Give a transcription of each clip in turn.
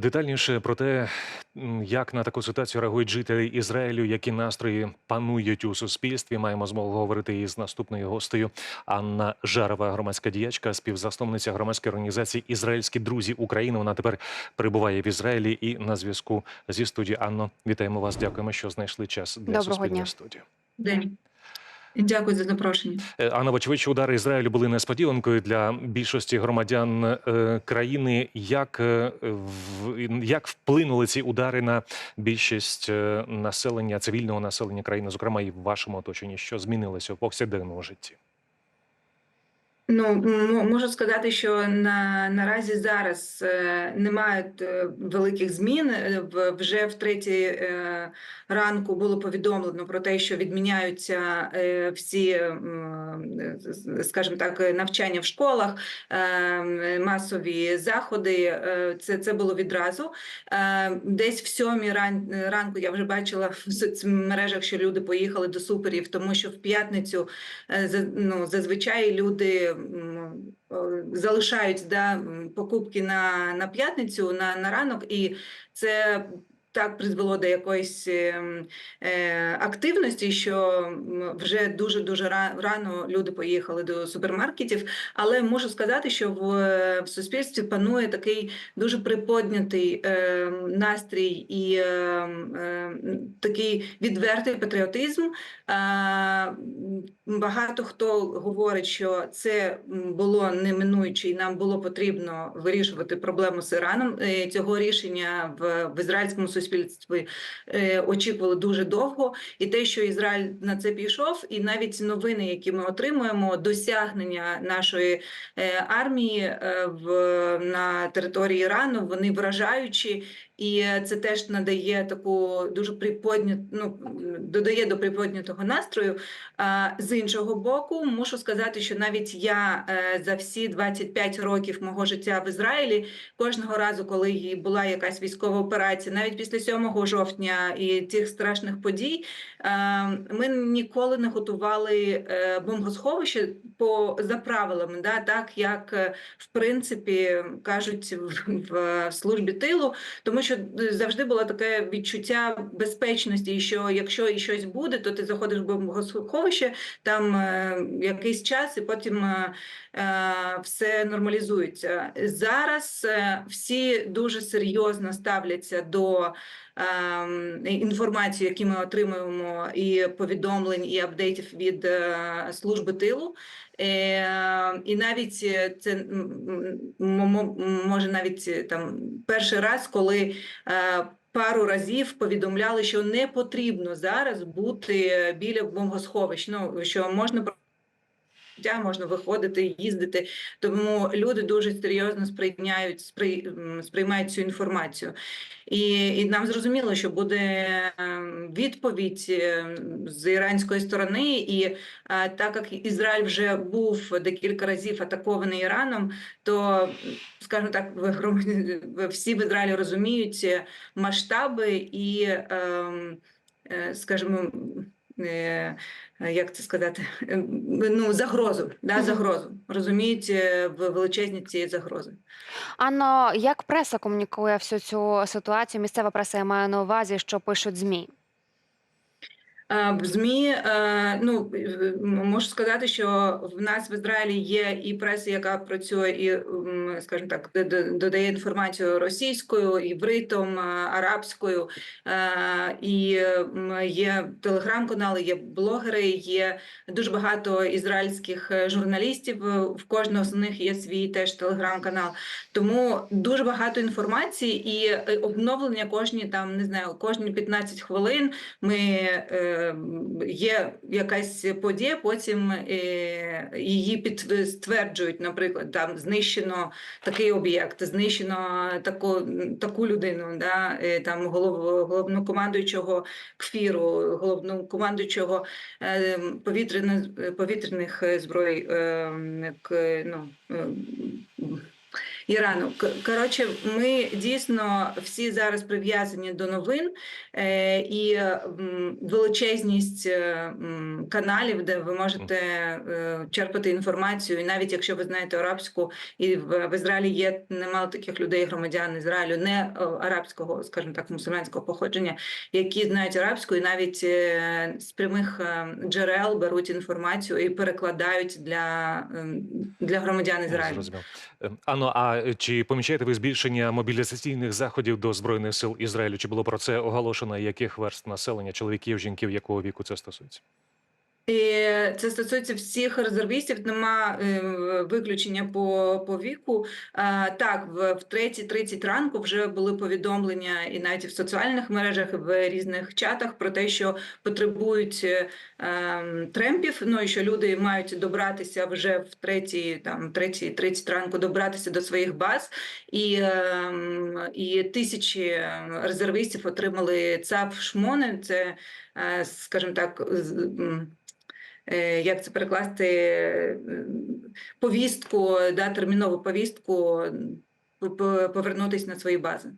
Детальніше про те, як на таку ситуацію реагують жителі Ізраїлю, які настрої панують у суспільстві. Маємо змогу говорити із наступною гостею Анна Жарова, громадська діячка, співзасновниця громадської організації Ізраїльські друзі України. Вона тепер перебуває в Ізраїлі і на зв'язку зі студією. Анно, вітаємо вас. Дякуємо, що знайшли час для Доброго суспільної дня. студії. День. Дякую за запрошення. Е, Анна, вочевидь, удари Ізраїлю були несподіванкою для більшості громадян е, країни. Як, е, як вплинули ці удари на більшість населення, цивільного населення країни, зокрема і в вашому оточенні? Що змінилося в повсякденному житті? Ну можу сказати, що на наразі зараз е, немає е, великих змін. Е, Вже в третій е, ранку було повідомлено про те, що відміняються е, всі, е, скажімо так, навчання в школах, е, масові заходи. Е, Це, це було відразу. Е, Десь в сьомій ран, ранку я вже бачила в соцмережах, що люди поїхали до суперів, тому що в п'ятницю Е, ну, зазвичай люди залишають да, покупки на, на п'ятницю, на, на ранок, і це так призвело до якоїсь ем, е, активності, що вже дуже дуже рано люди поїхали до супермаркетів. Але можу сказати, що в, в суспільстві панує такий дуже приподнятий е, настрій і е, е, такий відвертий патріотизм. Е, Багато хто говорить, що це було неминуюче, і нам було потрібно вирішувати проблему з Іраном. Е, Цього рішення в, в ізраїльському суспільстві е, очікували дуже довго. І те, що Ізраїль на це пішов, і навіть новини, які ми отримуємо, досягнення нашої е, армії е, в на території Ірану, вони вражаючі. І це теж надає таку дуже приподнят, ну, додає до приподнятого настрою. З іншого боку, мушу сказати, що навіть я е, за всі 25 років мого життя в Ізраїлі кожного разу, коли була якась військова операція, навіть після 7 жовтня і тих страшних подій, е, ми ніколи не готували е, бомбосховище по за правилами, да, так як в принципі кажуть в службі тилу, тому що е, завжди було таке відчуття безпечності, що якщо і щось буде, то ти заходиш в бомбосховище, там е, якийсь час, і потім е, е, все нормалізується. Зараз е, всі дуже серйозно ставляться до е, інформації, які ми отримуємо, і повідомлень, і апдейтів від е, служби тилу. Е, і навіть це може навіть там перший раз, коли пару разів повідомляли, що не потрібно зараз бути біля бомбосховищ. Ну що можна життя, можна виходити, їздити. Тому люди дуже серйозно сприйняють сприй, сприймають цю інформацію. І, і нам зрозуміло, що буде ем, відповідь ем, з іранської сторони, і е, так як Ізраїль вже був декілька разів атакований Іраном, то скажімо так, всі в Ізраїлі розуміють е, масштаби і, ем, е, скажімо, як це сказати, Е, ну загрозу, да, загрозу розуміють е, в величезні цієї загрози. Анно, як преса комунікує всю цю ситуацію? Місцева преса я маю на увазі, що пишуть змі. Е, В ЗМІ е, ну е, можу сказати, що в нас в Ізраїлі є і преса, яка працює і, скажімо так, додає інформацію російською, івритом, е, арабською, е, і є телеграм-канали, є блогери, є дуже багато ізраїльських е, журналістів. е, В кожного з них є свій теж телеграм-канал. Тому дуже багато інформації і е, обновлення кожні там не знаю, кожні 15 хвилин. Ми е, є якась подія, потім е, її підтверджують, наприклад, там знищено такий об'єкт, знищено таку, таку людину, да, е, там голов, головнокомандуючого КФІРу, головнокомандуючого е, повітряних, повітряних зброй, е, ну, е, Ірану. Коротше, ми дійсно всі зараз прив'язані до новин е, і величезність е, каналів, де ви можете е, черпати інформацію. І навіть якщо ви знаєте арабську, і в, Ізраїлі є немало таких людей, громадян Ізраїлю, не арабського, скажімо так, мусульманського походження, які знають арабську, і навіть з прямих джерел беруть інформацію і перекладають для, ем, для громадян Ізраїлю. Зрозумів. Е, Анно, е, чи помічаєте ви збільшення мобілізаційних заходів до збройних сил Ізраїлю? Чи було про це оголошено? Яких верст населення, чоловіків, жінків, якого віку це стосується? І це стосується всіх резервістів, нема е, виключення по, по віку. Так, в, в 3.30 ранку вже були повідомлення і навіть в соціальних мережах, і в різних чатах про те, що потребують е, ем, тремпів. Ну і що люди мають добратися вже в 3, там 3.30 ранку добратися до своїх баз, і, ем, і тисячі ем, резервістів отримали ЦАП шмони. Це, е, скажімо так, як це перекласти е, повістку, да, термінову повістку, повернутися на свої бази.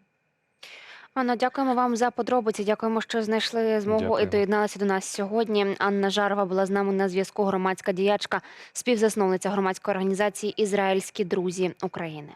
Анна, дякуємо вам за подробиці. Дякуємо, що знайшли змогу і доєдналися до нас сьогодні. Анна Жарова була з нами на зв'язку. Громадська діячка, співзасновниця громадської організації Ізраїльські друзі України.